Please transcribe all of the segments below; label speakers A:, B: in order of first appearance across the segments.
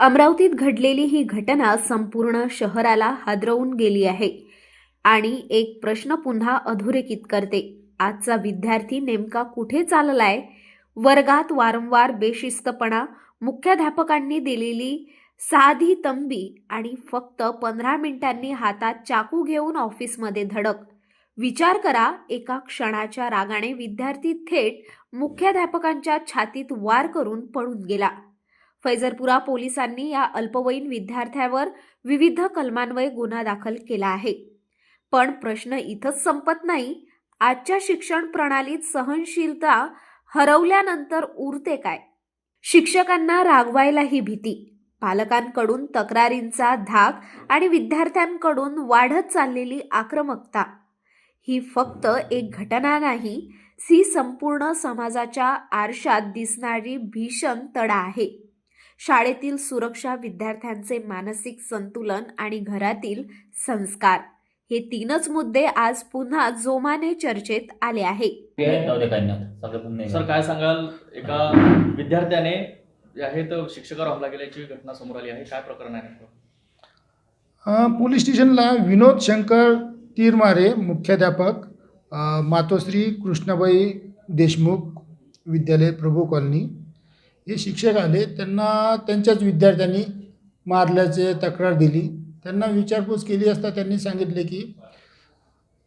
A: अमरावतीत घडलेली ही घटना संपूर्ण शहराला हादरवून गेली आहे. आणि एक प्रश्न पुन्हा अधोरेखित करते. आजचा विद्यार्थी नेमका कुठे चाललाय? वर्गात वारंवार बेशिस्तपणा मुख्याध्यापकांनी दिलेली साधी तंबी आणि फक्त पंधरा मिनिटांनी हातात चाकू घेऊन ऑफिसमध्ये धडक. विचार करा एका क्षणाच्या रागाने विद्यार्थी थेट मुख्याध्यापकांच्या छातीत वार करून पळून गेला. फैजरपुरा पोलिसांनी या अल्पवयीन विद्यार्थ्यावर विविध कलमान्वये गुन्हा दाखल केला आहे. पण प्रश्न इथंच संपत नाही. आजच्या शिक्षण प्रणालीत सहनशीलता हरवल्यानंतर उरते काय? शिक्षकांना रागवायलाही भीती. पालकांकडून तक्रारींचा धाक आणि विद्यार्थ्यांकडून वाढत चाललेली आक्रमकता. ही फक्त एक घटना नाही ही संपूर्ण समाजाच्या आरशात दिसणारी भीषण तडा आहे. शाळेतील सुरक्षा विद्यार्थ्यांचे मानसिक संतुलन आणि घरातील संस्कार. हे तीनच मुद्दे आज पुन्हा जोमाने चर्चेत आले आहे.
B: सर काय सांगाल? एका विद्यार्थ्याने जे आहे तर शिक्षकावर हमला केल्याची घटना समोर आली आहे. काय प्रकरण आहे
C: पोलीस स्टेशनला विनोद शंकर तीरमारे मुख्याध्यापक मातोश्री कृष्णाबाई देशमुख विद्यालय प्रभू कॉलनी हे शिक्षक आले त्यांना त्यांच्याच विद्यार्थ्यांनी मारल्याचे तक्रार दिली. त्यांना विचारपूस केली असता त्यांनी सांगितले की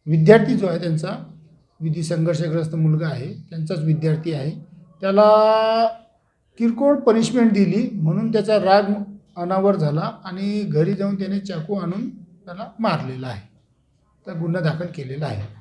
C: विद्यार्थी जो आहे त्यांचा विधी संघर्षग्रस्त मुलगा आहे त्यांचाच विद्यार्थी आहे. त्याला किरकोळ पनिशमेंट दिली म्हणून त्याचा राग अनावर झाला आणि घरी जाऊन त्याने चाकू आणून त्याला मारलेला आहे. तर गुन्हा दाखल केलेला आहे.